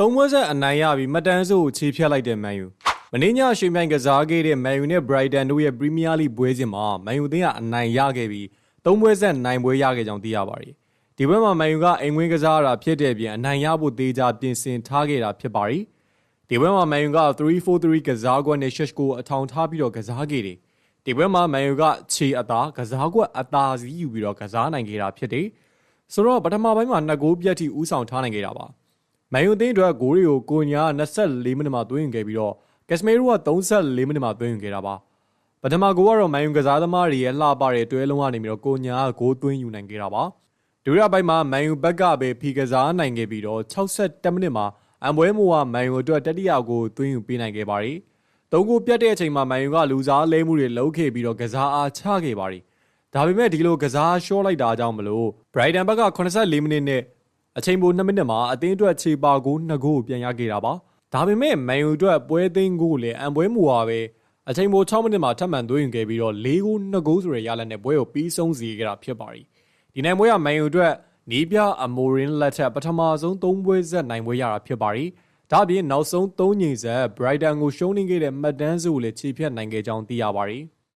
သုံးပွဲဆက်အနိုင်ရပြီးမှတ်တမ်းစုကိုခြေဖြတ်လိုက်တဲ့မန်ယူမင်းညရွှေမြိုင်ကစားခဲ့တဲ့မန်ယူနဲ့ Brighton တို့ရဲ့ပရီးမီးယားလိပွဲစဉ်မှာမန်ယူသင်းကအနိုင်ရခဲ့ပြီးသုံးပွဲဆက်နိုင်ပွဲရခဲ့ကြောင်းသိရပါတယ်ဒီဘက်မှာမန်ယူကအိမ်ဝင်းကစားရတာဖြစ်တဲ့ပြင်အနိုင်ရဖို့သေးကြပြင်ဆင်ထားခဲ့တာဖြစ်ပါတယ်ဒီဘက်မှာမန်ယူက3-4-3ကစားကွက်နဲ့ Sheshko ကိုအထောင်ထားပြီးတော့ကစားခဲ့တယ်ဒီဘက်မှာမန်ယူကခြေအသာကစားကွက်အသာစီးယူပြီးတော့ကစားနိုင်ခဲ့တာဖြစ်တယ်ဆိုတော့ပထမပိုင်းမှာနှစ်ဂိုးပြတ်ထိဦးဆောင်ထားနိုင်ခဲ့တာပါ မန်ယူအသင်းအတွက်ဂိုးတွေကိုကိုညာ24မိနစ်မှာသွင်းယူခဲ့ပြီးတော့ကက်စမေရိုက34မိနစ်မှာသွင်းယူခဲ့တာပါပထမဂိုးကတော့မန်ယူကစားသမားတွေရဲ့လှပတဲ့တွဲလုံးကနေပြီးတော့ကိုညာကဂိုးသွင်းယူနိုင်ခဲ့တာပါဒုတိယပိုင်းမှာမန်ယူဘက်ကပဲဖီကစားနိုင်ခဲ့ပြီးတော့62မိနစ်မှာအမ်ဘွဲမိုကမန်ယူအတွက်တတိယကိုသွင်းယူပေးနိုင်ခဲ့ပါတယ်သုံးကိုပြတ်တဲ့အချိန်မှာမန်ယူကလူစားလဲမှုတွေလှုပ်ခဲ့ပြီးတော့ကစားအားချခဲ့ပါတယ်ဒါပေမဲ့ဒီလိုကစားရှော့လိုက်တာကြောင့်မလို့ Brighton ဘက်က84မိနစ်နဲ့ အချိန်ပို2မိနစ်မှာအသင်းအတွက်ခြေပါကို2ဂိုးပြန်ရခဲ့တာပါဒါပေမဲ့မန်ယူအတွက်ပွဲသိမ်းကိုလည်းအံပွဲမူပါပဲအချိန်ပို6မိနစ်မှာထပ်မံသွင်းယူခဲ့ပြီးတော့၄ဂိုး2ဂိုးဆိုတဲ့ရလဒ်နဲ့ပွဲကိုပြီးဆုံးစေခဲ့တာဖြစ်ပါတယ်ဒီနိုင်ပွဲကမန်ယူအတွက်နီးပြအမိုရင်လက်ထက်ပထမဆုံး၃ပွဲဆက်နိုင်ပွဲရတာဖြစ်ပါတယ်ဒါ့အပြင်နောက်ဆုံး၃ညင်ဆက် Brighton ကိုရှုံးနေခဲ့တဲ့မှတ်တမ်းစုကိုလည်းခြေဖြတ်နိုင်ခဲ့ကြောင်းသိရပါတယ်